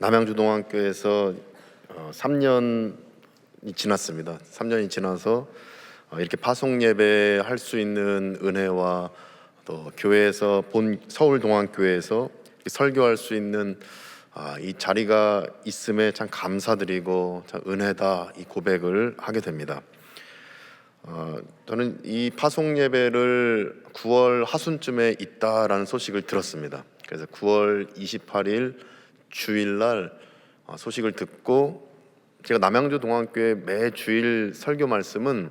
남양주동안교에서 어, 3년이 지났습니다. 3년이 지나서 어, 이렇게 파송 예배 할 수 있는 은혜와 또 교회에서 본 서울 동안교회에서 설교할 수 있는 아, 이 자리가 있음에 참 감사드리고 참 은혜다 이 고백을 하게 됩니다. 어, 저는 이 파송 예배를 9월 하순쯤에 있다라는 소식을 들었습니다. 그래서 9월 28일 주일날 어, 소식을 듣고 제가 남양주 동안교회 매 주일 설교 말씀은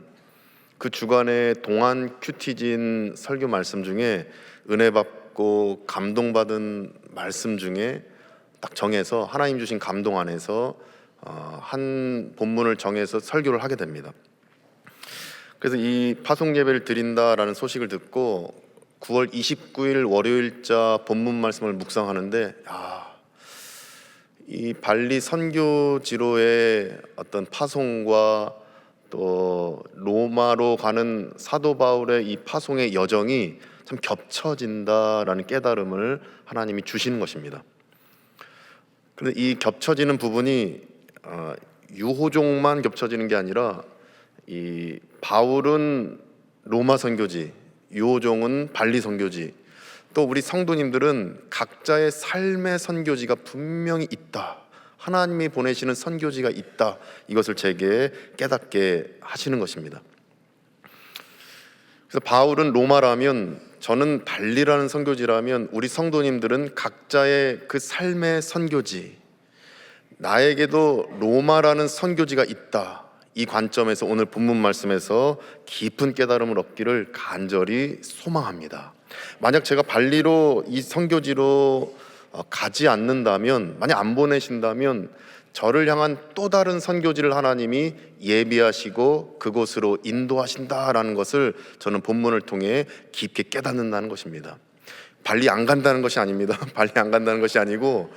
그 주간에 동안 큐티진 설교 말씀 중에 은혜 받고 감동받은 말씀 중에 딱 정해서 하나님 주신 감동 안에서 어, 한 본문을 정해서 설교를 하게 됩니다. 그래서 이 파송 예배를 드린다라는 소식을 듣고 9월 29일 월요일자 본문 말씀을 묵상하는데 야, 이 발리 선교지로의 어떤 파송과 또 로마로 가는 사도 바울의 이 파송의 여정이 참 겹쳐진다라는 깨달음을 하나님이 주시는 것입니다. 그런데 이 겹쳐지는 부분이 어, 유호종만 겹쳐지는 게 아니라 이 바울은 로마 선교지, 유호종은 발리 선교지, 또 우리 성도님들은 각자의 삶의 선교지가 분명히 있다. 하나님이 보내시는 선교지가 있다. 이것을 제게 깨닫게 하시는 것입니다. 그래서 바울은 로마라면 저는 발리라는 선교지라면 우리 성도님들은 각자의 그 삶의 선교지, 나에게도 로마라는 선교지가 있다. 이 관점에서 오늘 본문 말씀에서 깊은 깨달음을 얻기를 간절히 소망합니다. 만약 제가 발리로 이 선교지로 어, 가지 않는다면, 만약 안 보내신다면 저를 향한 또 다른 선교지를 하나님이 예비하시고 그곳으로 인도하신다라는 것을 저는 본문을 통해 깊게 깨닫는다는 것입니다. 발리 안 간다는 것이 아닙니다. 발리 안 간다는 것이 아니고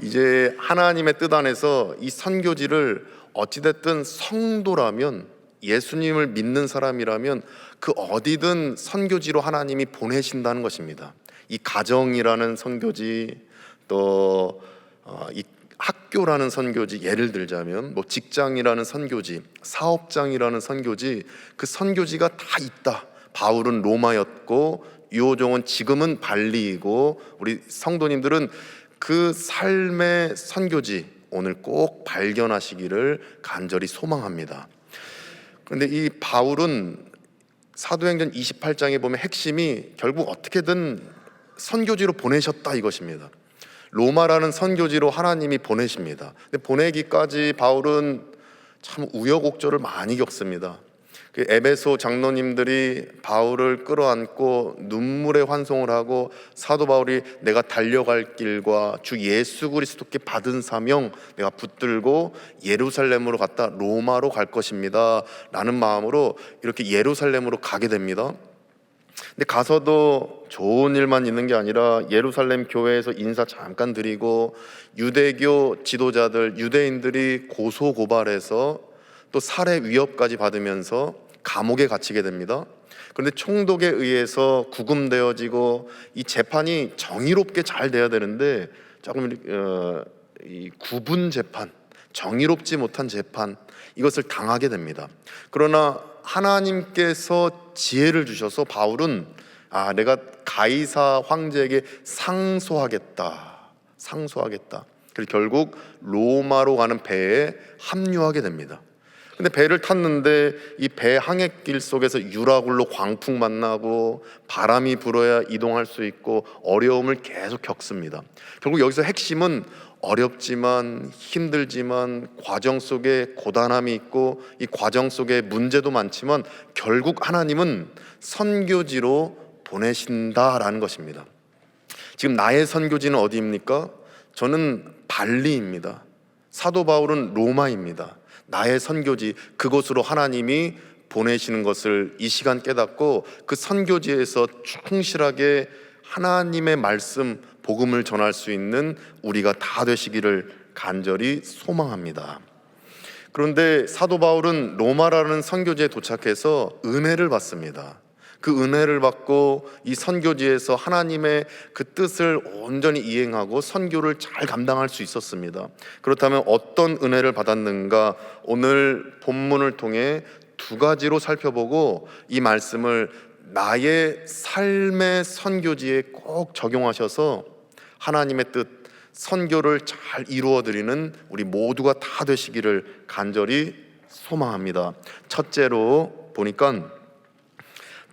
이제 하나님의 뜻 안에서 이 선교지를 어찌됐든 성도라면 예수님을 믿는 사람이라면 그 어디든 선교지로 하나님이 보내신다는 것입니다. 이 가정이라는 선교지 또 어, 이 학교라는 선교지 예를 들자면 뭐 직장이라는 선교지 사업장이라는 선교지 그 선교지가 다 있다. 바울은 로마였고 유호종은 지금은 발리이고 우리 성도님들은 그 삶의 선교지 오늘 꼭 발견하시기를 간절히 소망합니다. 그런데 이 바울은 사도행전 28장에 보면 핵심이 결국 어떻게든 선교지로 보내셨다 이것입니다. 로마라는 선교지로 하나님이 보내십니다. 근데 보내기까지 바울은 참 우여곡절을 많이 겪습니다. 그 에베소 장로님들이 바울을 끌어안고 눈물의 환송을 하고 사도 바울이 내가 달려갈 길과 주 예수 그리스도께 받은 사명 내가 붙들고 예루살렘으로 갔다 로마로 갈 것입니다. 라는 마음으로 이렇게 예루살렘으로 가게 됩니다. 근데 가서도 좋은 일만 있는 게 아니라 예루살렘 교회에서 인사 잠깐 드리고 유대교 지도자들 유대인들이 고소 고발해서 또 살해 위협까지 받으면서 감옥에 갇히게 됩니다. 그런데 총독에 의해서 구금되어지고 이 재판이 정의롭게 잘 돼야 되는데 조금 어, 이 구분 재판, 정의롭지 못한 재판 이것을 당하게 됩니다. 그러나 하나님께서 지혜를 주셔서 바울은 아 내가 가이사 황제에게 상소하겠다, 상소하겠다. 그래서 결국 로마로 가는 배에 합류하게 됩니다. 근데 배를 탔는데 이 배 항해길 속에서 유라굴로 광풍 만나고 바람이 불어야 이동할 수 있고 어려움을 계속 겪습니다. 결국 여기서 핵심은 어렵지만 힘들지만 과정 속에 고단함이 있고 이 과정 속에 문제도 많지만 결국 하나님은 선교지로 보내신다라는 것입니다. 지금 나의 선교지는 어디입니까? 저는 발리입니다. 사도 바울은 로마입니다. 나의 선교지 그곳으로 하나님이 보내시는 것을 이 시간 깨닫고 그 선교지에서 충실하게 하나님의 말씀 복음을 전할 수 있는 우리가 다 되시기를 간절히 소망합니다. 그런데 사도 바울은 로마라는 선교지에 도착해서 은혜를 받습니다. 그 은혜를 받고 이 선교지에서 하나님의 그 뜻을 온전히 이행하고 선교를 잘 감당할 수 있었습니다. 그렇다면 어떤 은혜를 받았는가? 오늘 본문을 통해 두 가지로 살펴보고 이 말씀을 나의 삶의 선교지에 꼭 적용하셔서 하나님의 뜻 선교를 잘 이루어 드리는 우리 모두가 다 되시기를 간절히 소망합니다. 첫째로 보니까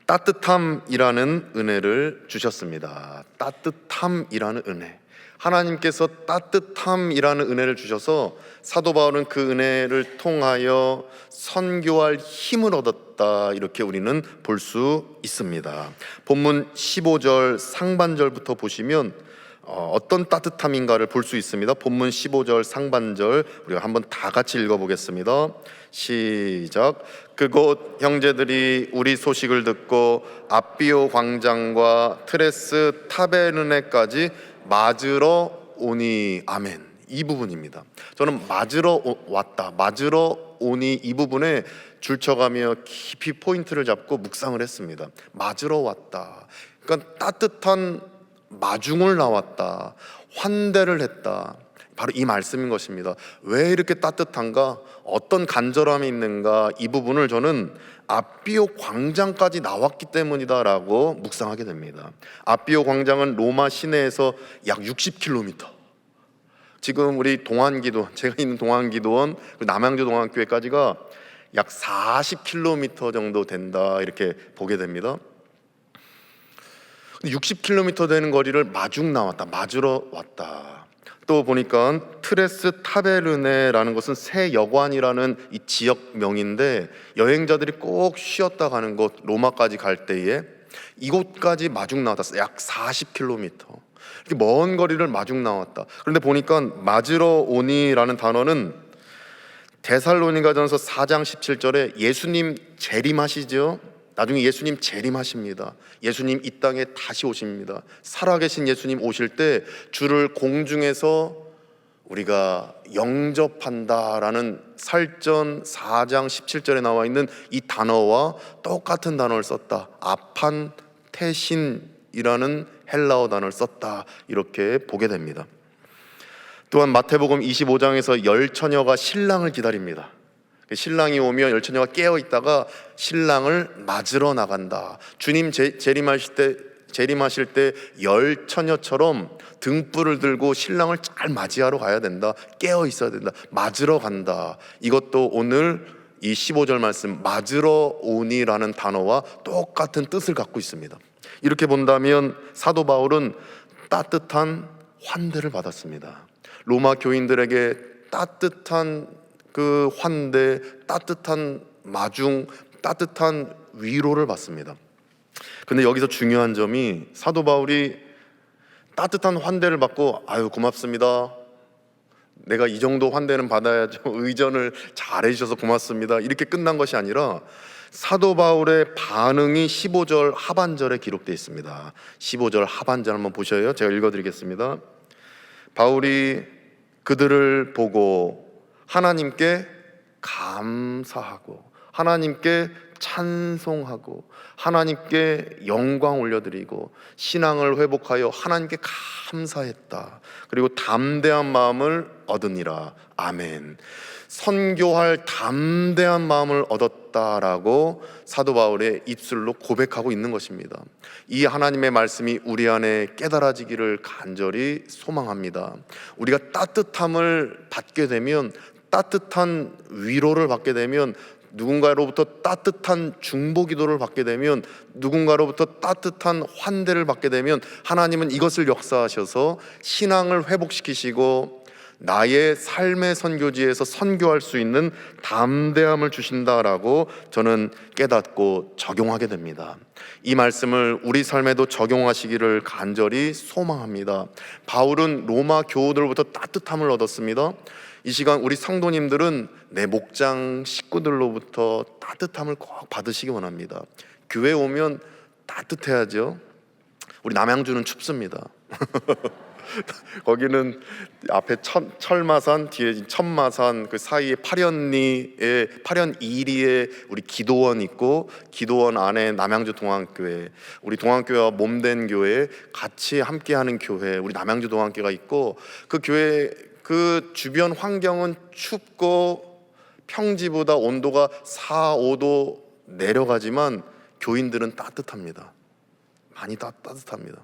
따뜻함이라는 은혜를 주셨습니다. 따뜻함이라는 은혜. 하나님께서 따뜻함이라는 은혜를 주셔서 사도 바울은 그 은혜를 통하여 선교할 힘을 얻었다. 이렇게 우리는 볼 수 있습니다. 본문 15절 상반절부터 보시면 어, 어떤 따뜻함인가를 볼 수 있습니다. 본문 15절 상반절 우리가 한번 다 같이 읽어보겠습니다. 시작. 그곳 형제들이 우리 소식을 듣고 앞비오 광장과 트레스 타베르네까지 맞으러 오니 아멘. 이 부분입니다. 저는 맞으러 오- 왔다, 맞으러 오니 이 부분에 줄쳐가며 깊이 포인트를 잡고 묵상을 했습니다. 맞으러 왔다. 그러니까 따뜻한 마중을 나왔다. 환대를 했다. 바로 이 말씀인 것입니다. 왜 이렇게 따뜻한가? 어떤 간절함이 있는가? 이 부분을 저는 아비오 광장까지 나왔기 때문이다라고 묵상하게 됩니다. 아비오 광장은 로마 시내에서 약 60km. 지금 우리 동안기도 제가 있는 동안기도원 그 남양주 동안교회까지가 약 40km 정도 된다 이렇게 보게 됩니다. 60km 되는 거리를 마중 나왔다. 맞으러 왔다. 또 보니까 트레스 타베르네라는 것은 새 여관이라는 이 지역명인데 여행자들이 꼭 쉬었다 가는 곳 로마까지 갈 때에 이곳까지 마중 나왔다. 약 40km. 이렇게 먼 거리를 마중 나왔다. 그런데 보니까 맞으러 오니라는 단어는 데살로니가전서 4장 17절에 예수님 재림하시죠. 나중에 예수님 재림하십니다. 예수님 이 땅에 다시 오십니다. 살아계신 예수님 오실 때 주를 공중에서 우리가 영접한다라는 살전 4장 17절에 나와 있는 이 단어와 똑같은 단어를 썼다. 아판 태신이라는 헬라어 단어를 썼다. 이렇게 보게 됩니다. 또한 마태복음 25장에서 열 처녀가 신랑을 기다립니다. 그 신랑이 오면 열 처녀가 깨어 있다가 신랑을 맞으러 나간다. 주님 재, 재림하실 때 재림하실 때 열 처녀처럼 등불을 들고 신랑을 잘 맞이하러 가야 된다. 깨어 있어야 된다. 맞으러 간다. 이것도 오늘 이 15절 말씀 맞으러 오니라는 단어와 똑같은 뜻을 갖고 있습니다. 이렇게 본다면 사도 바울은 따뜻한 환대를 받았습니다. 로마 교인들에게 따뜻한 그 환대, 따뜻한 마중, 따뜻한 위로를 받습니다. 근데 여기서 중요한 점이 사도 바울이 따뜻한 환대를 받고 아유 고맙습니다. 내가 이 정도 환대는 받아야죠. 의전을 잘 해 주셔서 고맙습니다. 이렇게 끝난 것이 아니라 사도 바울의 반응이 15절 하반절에 기록되어 있습니다. 15절 하반절 한번 보셔요. 제가 읽어 드리겠습니다. 바울이 그들을 보고 하나님께 감사하고 하나님께 찬송하고 하나님께 영광 올려드리고 신앙을 회복하여 하나님께 감사했다. 그리고 담대한 마음을 얻으니라. 아멘. 선교할 담대한 마음을 얻었다라고 사도 바울의 입술로 고백하고 있는 것입니다. 이 하나님의 말씀이 우리 안에 깨달아지기를 간절히 소망합니다. 우리가 따뜻함을 받게 되면 따뜻한 위로를 받게 되면 누군가로부터 따뜻한 중보 기도를 받게 되면 누군가로부터 따뜻한 환대를 받게 되면 하나님은 이것을 역사하셔서 신앙을 회복시키시고 나의 삶의 선교지에서 선교할 수 있는 담대함을 주신다라고 저는 깨닫고 적용하게 됩니다. 이 말씀을 우리 삶에도 적용하시기를 간절히 소망합니다. 바울은 로마 교우들로부터 따뜻함을 얻었습니다. 이 시간 우리 성도님들은 내 목장 식구들로부터 따뜻함을 꼭 받으시기 원합니다. 교회 오면 따뜻해야죠. 우리 남양주는 춥습니다. 거기는 앞에 천, 철마산 뒤에 천마산 그 사이에 파련리에 파련 이리에 우리 기도원 있고 기도원 안에 남양주 동안교회 우리 동안교회와 몸된 교회 같이 함께하는 교회 우리 남양주 동안교회가 있고 그 교회 그 주변 환경은 춥고 평지보다 온도가 4, 5도 내려가지만 교인들은 따뜻합니다. 많이 따, 따뜻합니다.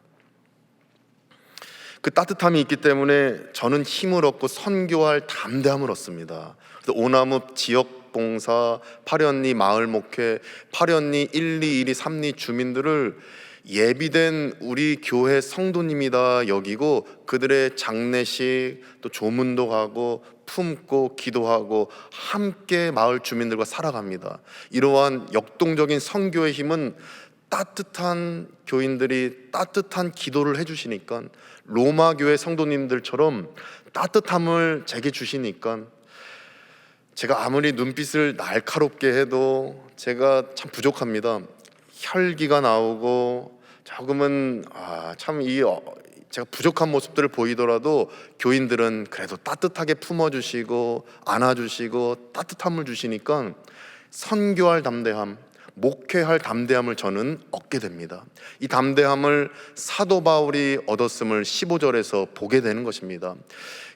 그 따뜻함이 있기 때문에 저는 힘을 얻고 선교할 담대함을 얻습니다. 그래서 오나무 지역 봉사, 파련리 마을 목회, 파련리 1, 2, 1, 2, 3, 2 주민들을 예비된 우리 교회 성도님이다 여기고 그들의 장례식 또 조문도 가고 품고 기도하고 함께 마을 주민들과 살아갑니다. 이러한 역동적인 선교의 힘은 따뜻한 교인들이 따뜻한 기도를 해주시니까 로마 교회 성도님들처럼 따뜻함을 제게 주시니까 제가 아무리 눈빛을 날카롭게 해도 제가 참 부족합니다. 혈기가 나오고 조금은 아, 참이 제가 부족한 모습들을 보이더라도 교인들은 그래도 따뜻하게 품어주시고 안아주시고 따뜻함을 주시니까 선교할 담대함, 목회할 담대함을 저는 얻게 됩니다. 이 담대함을 사도 바울이 얻었음을 15절에서 보게 되는 것입니다.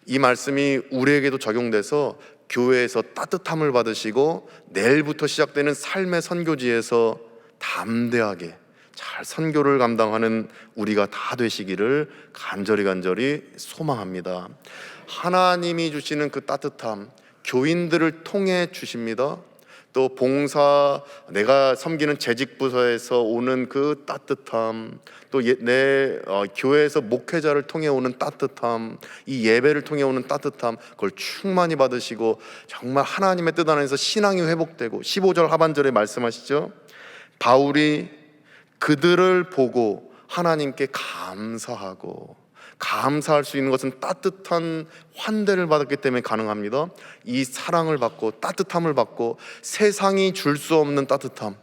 이 말씀이 우리에게도 적용돼서 교회에서 따뜻함을 받으시고 내일부터 시작되는 삶의 선교지에서 담대하게 잘 선교를 감당하는 우리가 다 되시기를 간절히 간절히 소망합니다. 하나님이 주시는 그 따뜻함 교인들을 통해 주십니다. 또 봉사 내가 섬기는 재직 부서에서 오는 그 따뜻함 또 내 교회에서 목회자를 통해 오는 따뜻함 이 예배를 통해 오는 따뜻함 그걸 충만히 받으시고 정말 하나님의 뜻 안에서 신앙이 회복되고 15절 하반절에 말씀하시죠 바울이 그들을 보고 하나님께 감사하고 감사할 수 있는 것은 따뜻한 환대를 받았기 때문에 가능합니다. 이 사랑을 받고 따뜻함을 받고 세상이 줄 수 없는 따뜻함,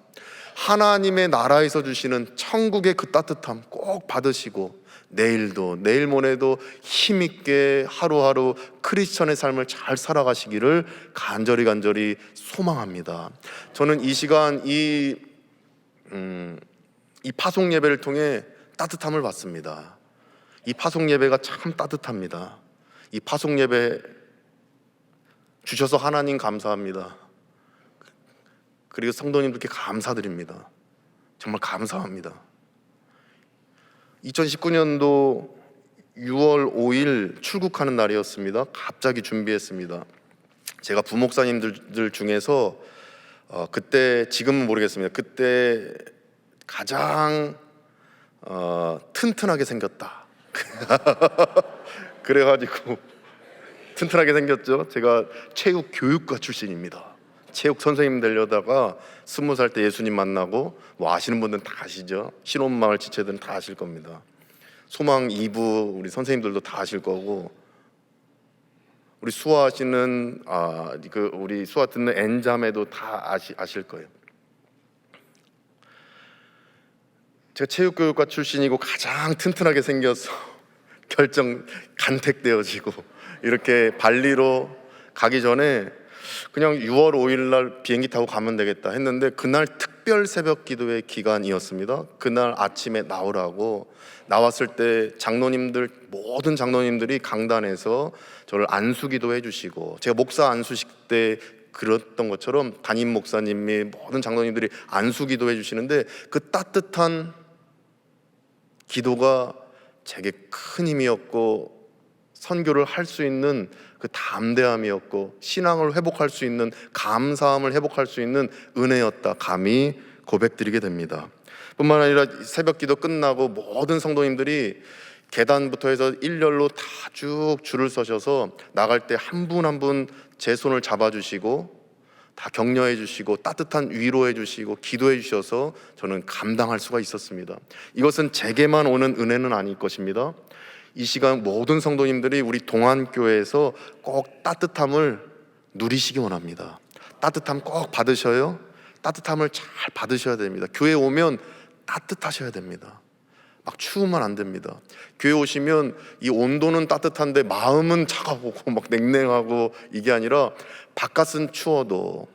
하나님의 나라에서 주시는 천국의 그 따뜻함 꼭 받으시고 내일도 내일 모레도 힘 있게 하루하루 크리스천의 삶을 잘 살아가시기를 간절히 간절히 소망합니다. 저는 이 시간 이 음, 이 파송 예배를 통해 따뜻함을 받습니다. 이 파송 예배가 참 따뜻합니다. 이 파송 예배 주셔서 하나님 감사합니다. 그리고 성도님들께 감사드립니다. 정말 감사합니다. 2019년도 6월 5일 출국하는 날이었습니다. 갑자기 준비했습니다. 제가 부목사님들 중에서 어, 그때 지금은 모르겠습니다. 그때 가장 어, 튼튼하게 생겼다. 그래가지고 튼튼하게 생겼죠. 제가 체육 교육과 출신입니다. 체육 선생님 되려다가 스무 살 때 예수님 만나고 뭐 아시는 분들은 다 아시죠. 신혼마을 지체들은 다 아실 겁니다. 소망 2부 우리 선생님들도 다 아실 거고 우리 수화하시는 아그 우리 수화 듣는 엔자매도 다 아시, 아실 거예요. 제가 체육교육과 출신이고 가장 튼튼하게 생겨서 결정 간택되어지고 이렇게 발리로 가기 전에 그냥 6월 5일 날 비행기 타고 가면 되겠다 했는데 그날 특별 새벽 기도의 기간이었습니다. 그날 아침에 나오라고 나왔을 때 장로님들 모든 장로님들이 강단에서 저를 안수 기도 해 주시고 제가 목사 안수식 때 그랬던 것처럼 담임 목사님이 모든 장로님들이 안수 기도 해 주시는데 그 따뜻한 기도가 제게 큰 힘이었고 선교를 할 수 있는 그 담대함이었고 신앙을 회복할 수 있는 감사함을 회복할 수 있는 은혜였다 감히 고백드리게 됩니다. 뿐만 아니라 새벽 기도 끝나고 모든 성도님들이 계단부터 해서 일렬로 다 쭉 줄을 서셔서 나갈 때 한 분 한 분 제 손을 잡아주시고 다 격려해 주시고 따뜻한 위로해 주시고 기도해 주셔서 저는 감당할 수가 있었습니다. 이것은 제게만 오는 은혜는 아닐 것입니다. 이 시간 모든 성도님들이 우리 동안교회에서 꼭 따뜻함을 누리시기 원합니다. 따뜻함 꼭 받으셔요. 따뜻함을 잘 받으셔야 됩니다. 교회 오면 따뜻하셔야 됩니다. 막 추우면 안 됩니다. 교회 오시면 이 온도는 따뜻한데 마음은 차가우고 막 냉랭하고 이게 아니라 바깥은 추워도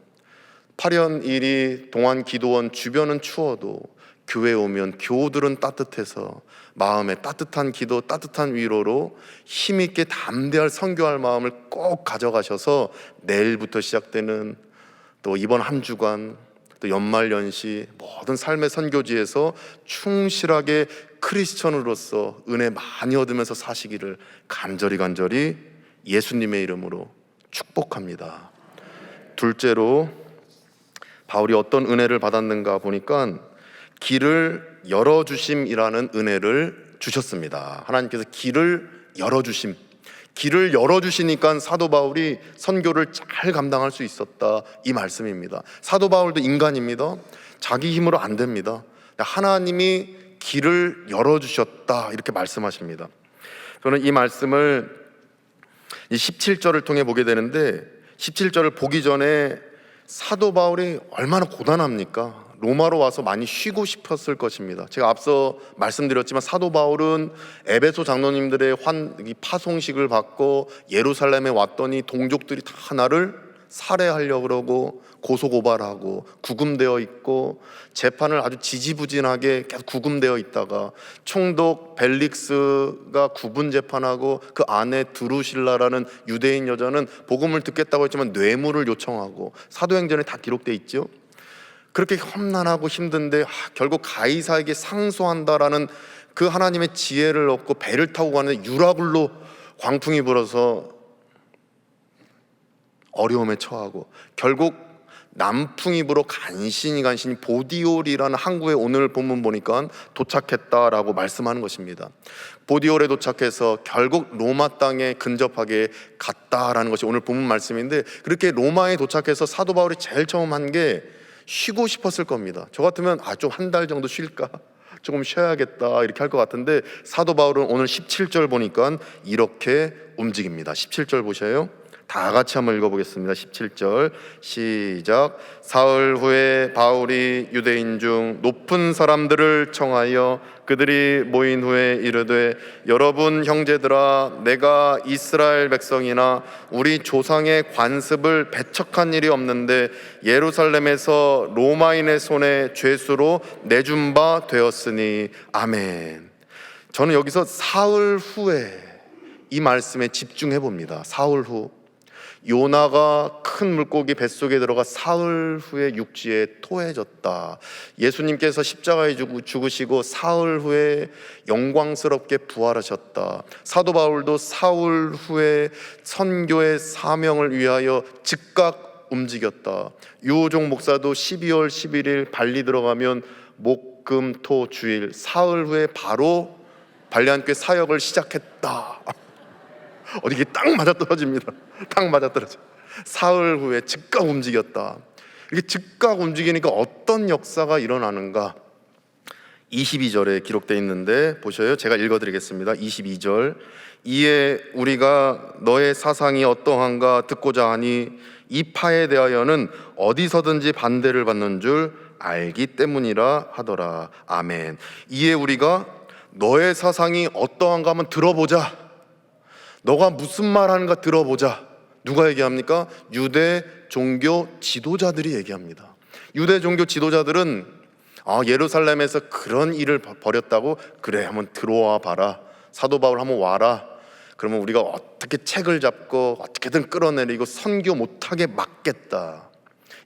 8년 1위 동안 기도원 주변은 추워도 교회 오면 교우들은 따뜻해서 마음에 따뜻한 기도, 따뜻한 위로로 힘있게 담대할 선교할 마음을 꼭 가져가셔서 내일부터 시작되는 또 이번 한 주간 또 연말 연시 모든 삶의 선교지에서 충실하게 크리스천으로서 은혜 많이 얻으면서 사시기를 간절히 간절히 예수님의 이름으로 축복합니다. 둘째로 바울이 어떤 은혜를 받았는가 보니까 길을 열어 주심이라는 은혜를 주셨습니다. 하나님께서 길을 열어 주심. 길을 열어 주시니까 사도 바울이 선교를 잘 감당할 수 있었다 이 말씀입니다. 사도 바울도 인간입니다. 자기 힘으로 안 됩니다. 하나님이 길을 열어 주셨다 이렇게 말씀하십니다. 저는 이 말씀을 이 17절을 통해 보게 되는데 17절을 보기 전에 사도 바울이 얼마나 고단합니까? 로마로 와서 많이 쉬고 싶었을 것입니다. 제가 앞서 말씀드렸지만 사도 바울은 에베소 장로님들의 환이 파송식을 받고 예루살렘에 왔더니 동족들이 다 나를 살해하려고 그러고 고소 고발하고 구금되어 있고 재판을 아주 지지부진하게 계속 구금되어 있다가 총독 벨릭스가 구분 재판하고 그 아내 드루실라라는 유대인 여자는 복음을 듣겠다고 했지만 뇌물을 요청하고 사도행전에 다 기록돼 있죠. 그렇게 험난하고 힘든데 아, 결국 가이사에게 상소한다라는 그 하나님의 지혜를 얻고 배를 타고 가는데 유라굴로 광풍이 불어서 어려움에 처하고 결국 남풍이 불어 간신히 간신히 보디올이라는 항구에 오늘 본문 보니까 도착했다라고 말씀하는 것입니다. 보디올에 도착해서 결국 로마 땅에 근접하게 갔다라는 것이 오늘 본문 말씀인데 그렇게 로마에 도착해서 사도 바울이 제일 처음 한게 쉬고 싶었을 겁니다. 저 같으면 아 좀 한 달 정도 쉴까? 조금 쉬어야겠다 이렇게 할 것 같은데 사도 바울은 오늘 17절 보니까 이렇게 움직입니다. 17절 보셔요. 다 같이 한번 읽어보겠습니다. 17절 시작. 사흘 후에 바울이 유대인 중 높은 사람들을 청하여 그들이 모인 후에 이르되 여러분 형제들아 내가 이스라엘 백성이나 우리 조상의 관습을 배척한 일이 없는데 예루살렘에서 로마인의 손에 죄수로 내준 바 되었으니 아멘. 저는 여기서 사흘 후에 이 말씀에 집중해 봅니다. 사흘 후. 요나가 큰 물고기 뱃속에 들어가 사흘 후에 육지에 토해졌다. 예수님께서 십자가에 죽- 죽으시고 사흘 후에 영광스럽게 부활하셨다. 사도 바울도 사흘 후에 선교의 사명을 위하여 즉각 움직였다. 유호종 목사도 12월 11일 발리 들어가면 목금토 주일 사흘 후에 바로 발리안교회 사역을 시작했다. 어디 이게 딱 맞아 떨어집니다. 딱 맞아 떨어져. 사흘 후에 즉각 움직였다. 이렇게 즉각 움직이니까 어떤 역사가 일어나는가? 22절에 기록되어 있는데 보셔요. 제가 읽어 드리겠습니다. 22절. 이에 우리가 너의 사상이 어떠한가 듣고자 하니 이 파에 대하여는 어디서든지 반대를 받는 줄 알기 때문이라 하더라. 아멘. 이에 우리가 너의 사상이 어떠한가 한번 들어보자. 너가 무슨 말 하는가 들어보자. 누가 얘기합니까? 유대 종교 지도자들이 얘기합니다. 유대 종교 지도자들은 아, 예루살렘에서 그런 일을 벌- 벌였다고 그래 한번 들어와 봐라. 사도 바울 한번 와라. 그러면 우리가 어떻게 책을 잡고 어떻게든 끌어내리고 선교 못하게 막겠다.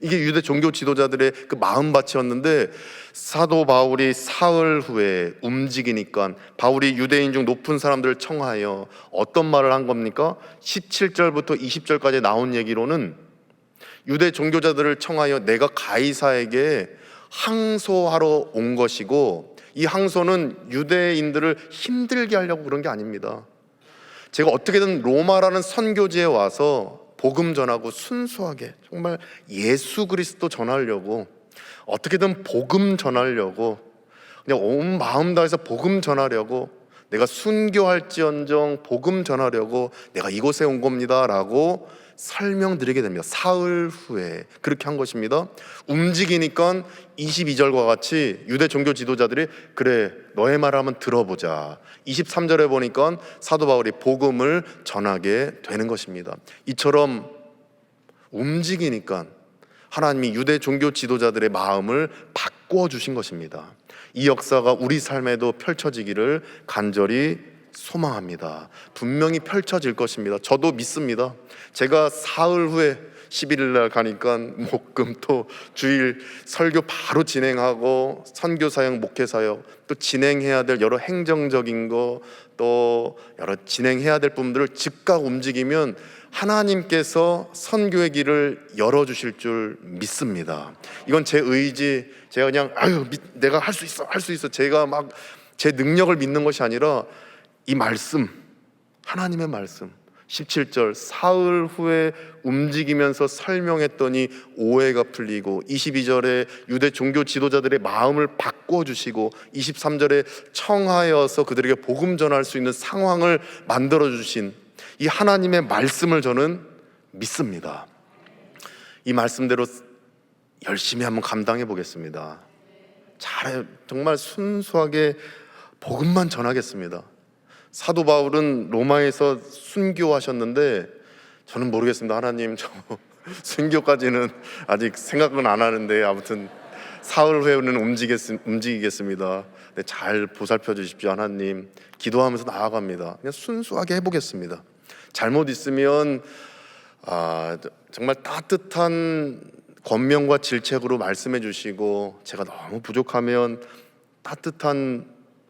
이게 유대 종교 지도자들의 그 마음밭이었는데 사도 바울이 사흘 후에 움직이니까 바울이 유대인 중 높은 사람들을 청하여 어떤 말을 한 겁니까? 17절부터 20절까지 나온 얘기로는 유대 종교자들을 청하여 내가 가이사에게 항소하러 온 것이고 이 항소는 유대인들을 힘들게 하려고 그런 게 아닙니다. 제가 어떻게든 로마라는 선교지에 와서 복음 전하고 순수하게 정말 예수 그리스도 전하려고 어떻게든 복음 전하려고 그냥 온 마음 다해서 복음 전하려고 내가 순교할지언정 복음 전하려고 내가 이곳에 온 겁니다라고 설명드리게 됩니다. 사흘 후에 그렇게 한 것입니다. 움직이니까 22절과 같이 유대 종교 지도자들이 그래 너의 말을 한번 들어보자. 23절에 보니까 사도 바울이 복음을 전하게 되는 것입니다. 이처럼 움직이니까 하나님이 유대 종교 지도자들의 마음을 바꾸어 주신 것입니다. 이 역사가 우리 삶에도 펼쳐지기를 간절히 소망합니다. 분명히 펼쳐질 것입니다. 저도 믿습니다. 제가 사흘 후에 11일 날 가니까 목금 또 주일 설교 바로 진행하고 선교 사역, 목회 사역 또 진행해야 될 여러 행정적인 거 또 여러 진행해야 될 부분들을 즉각 움직이면 하나님께서 선교의 길을 열어 주실 줄 믿습니다. 이건 제 의지, 제가 그냥 아유 믿- 내가 할 수 있어, 할 수 있어. 제가 막 제 능력을 믿는 것이 아니라 이 말씀, 하나님의 말씀. 17절 사흘 후에 움직이면서 설명했더니 오해가 풀리고 22절에 유대 종교 지도자들의 마음을 바꿔 주시고 23절에 청하여서 그들에게 복음 전할 수 있는 상황을 만들어 주신 이 하나님의 말씀을 저는 믿습니다. 이 말씀대로 열심히 한번 감당해 보겠습니다. 잘 정말 순수하게 복음만 전하겠습니다. 사도 바울은 로마에서 순교하셨는데 저는 모르겠습니다. 하나님 저 순교까지는 아직 생각은 안 하는데 아무튼 사흘 후에는 움직이겠, 움직이겠습니다. 네, 잘 보살펴 주십시오, 하나님. 기도하면서 나아갑니다. 그냥 순수하게 해보겠습니다. 잘못 있으면 아, 정말 따뜻한 권면과 질책으로 말씀해 주시고 제가 너무 부족하면 따뜻한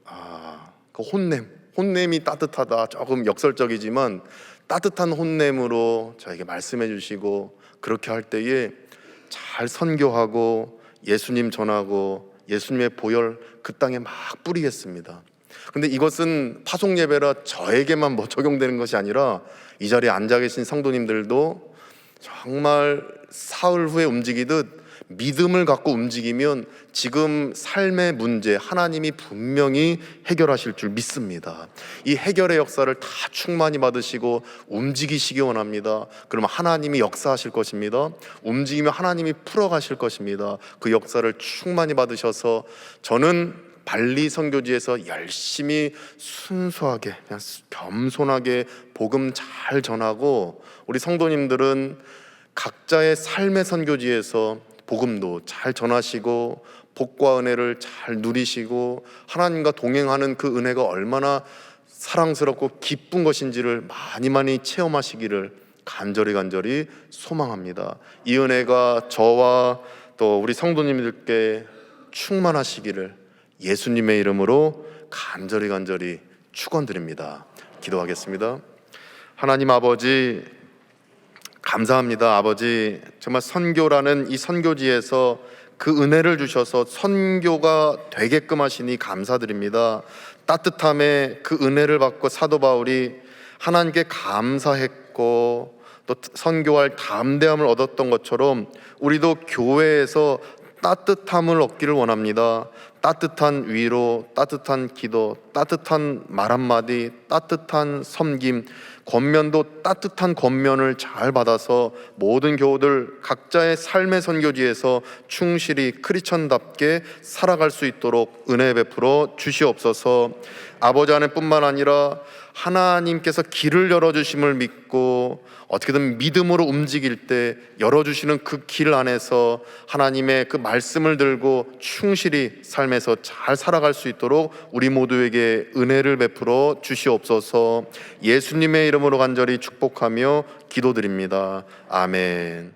아, 그 혼냄, 혼냄이 따뜻하다. 조금 역설적이지만 따뜻한 혼냄으로 저에게 말씀해 주시고 그렇게 할 때에 잘 선교하고 예수님 전하고 예수님의 보혈 그 땅에 막 뿌리겠습니다. 근데 이것은 파송 예배라 저에게만 뭐 적용되는 것이 아니라 이 자리에 앉아 계신 성도님들도 정말 사흘 후에 움직이듯 믿음을 갖고 움직이면 지금 삶의 문제 하나님이 분명히 해결하실 줄 믿습니다. 이 해결의 역사를 다 충만히 받으시고 움직이시기 원합니다. 그러면 하나님이 역사하실 것입니다. 움직이면 하나님이 풀어가실 것입니다. 그 역사를 충만히 받으셔서 저는 발리 선교지에서 열심히 순수하게 그냥 겸손하게 복음 잘 전하고 우리 성도님들은 각자의 삶의 선교지에서 복음도 잘 전하시고 복과 은혜를 잘 누리시고 하나님과 동행하는 그 은혜가 얼마나 사랑스럽고 기쁜 것인지를 많이 많이 체험하시기를 간절히 간절히 소망합니다. 이 은혜가 저와 또 우리 성도님들께 충만하시기를 예수님의 이름으로 간절히 간절히 축원드립니다. 기도하겠습니다. 하나님 아버지 감사합니다. 아버지 정말 선교라는 이 선교지에서 그 은혜를 주셔서 선교가 되게끔 하시니 감사드립니다. 따뜻함에 그 은혜를 받고 사도 바울이 하나님께 감사했고 또 선교할 담대함을 얻었던 것처럼 우리도 교회에서 따뜻함을 얻기를 원합니다. 따뜻한 위로, 따뜻한 기도, 따뜻한 말 한마디, 따뜻한 섬김, 권면도 따뜻한 권면을 잘 받아서 모든 교우들 각자의 삶의 선교지에서 충실히 크리천답게 살아갈 수 있도록 은혜 베풀어 주시옵소서. 아버지 안에뿐만 아니라 하나님께서 길을 열어 주심을 믿고 어떻게든 믿음으로 움직일 때 열어 주시는 그 길 안에서 하나님의 그 말씀을 들고 충실히 삶에서 잘 살아갈 수 있도록 우리 모두에게 은혜를 베풀어 주시옵소서. 예수님의 이름으로 간절히 축복하며 기도드립니다. 아멘.